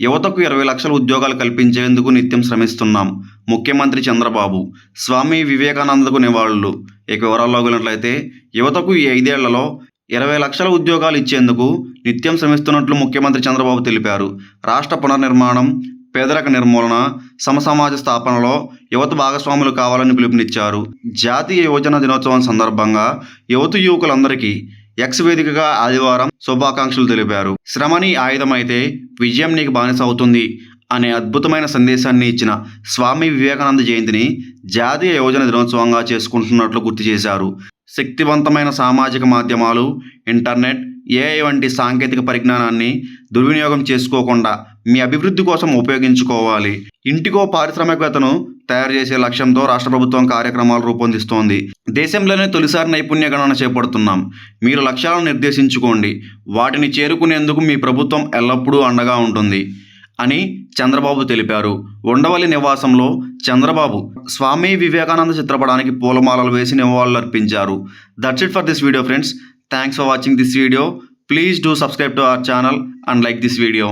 యువతకు ఇరవై లక్షల ఉద్యోగాలు కల్పించేందుకు నిత్యం శ్రమిస్తున్నాం. ముఖ్యమంత్రి చంద్రబాబు స్వామి వివేకానందకు నివాళులు. ఇక వివరాల్లోకి వెళ్ళినట్లయితే యువతకు ఈ ఐదేళ్ళలో ఇరవై లక్షల ఉద్యోగాలు ఇచ్చేందుకు నిత్యం శ్రమిస్తున్నట్లు ముఖ్యమంత్రి చంద్రబాబు తెలిపారు. రాష్ట్ర పునర్నిర్మాణం పేదరిక నిర్మూలన సమసమాజ స్థాపనలో యువత భాగస్వాములు కావాలని పిలుపునిచ్చారు. జాతీయ యువజన దినోత్సవం సందర్భంగా యువత యువకులందరికీ ఎక్స్ వేదికగా ఆదివారం శుభాకాంక్షలు తెలిపారు. శ్రమని ఆయుధమైతే విజయం నీకు బానిస అవుతుంది అనే అద్భుతమైన సందేశాన్ని ఇచ్చిన స్వామి వివేకానంద జయంతిని జాతీయ యువజన దినోత్సవంగా చేసుకుంటున్నట్లు గుర్తు చేశారు. శక్తివంతమైన సామాజిక మాధ్యమాలు ఇంటర్నెట్ ఏఐ వంటి సాంకేతిక పరిజ్ఞానాన్ని దుర్వినియోగం చేసుకోకుండా మీ అభివృద్ధి కోసం ఉపయోగించుకోవాలి. ఇంటికో పారిశ్రామికవేత్తను తయారు చేసే లక్ష్యంతో రాష్ట్ర ప్రభుత్వం కార్యక్రమాలు రూపొందిస్తోంది. దేశంలోనే తొలిసారి నైపుణ్య గణన చేపడుతున్నాం. మీరు లక్ష్యాలను నిర్దేశించుకోండి. వాటిని చేరుకునేందుకు మీ ప్రభుత్వం ఎల్లప్పుడూ అండగా ఉంటుంది అని చంద్రబాబు తెలిపారు. ఉండవల్లి నివాసంలో చంద్రబాబు స్వామి వివేకానంద చిత్రపటానికి పూలమాలలు వేసి నివాళులర్పించారు. That's it for this video friends thanks for watching this video please do subscribe to our channel and like this video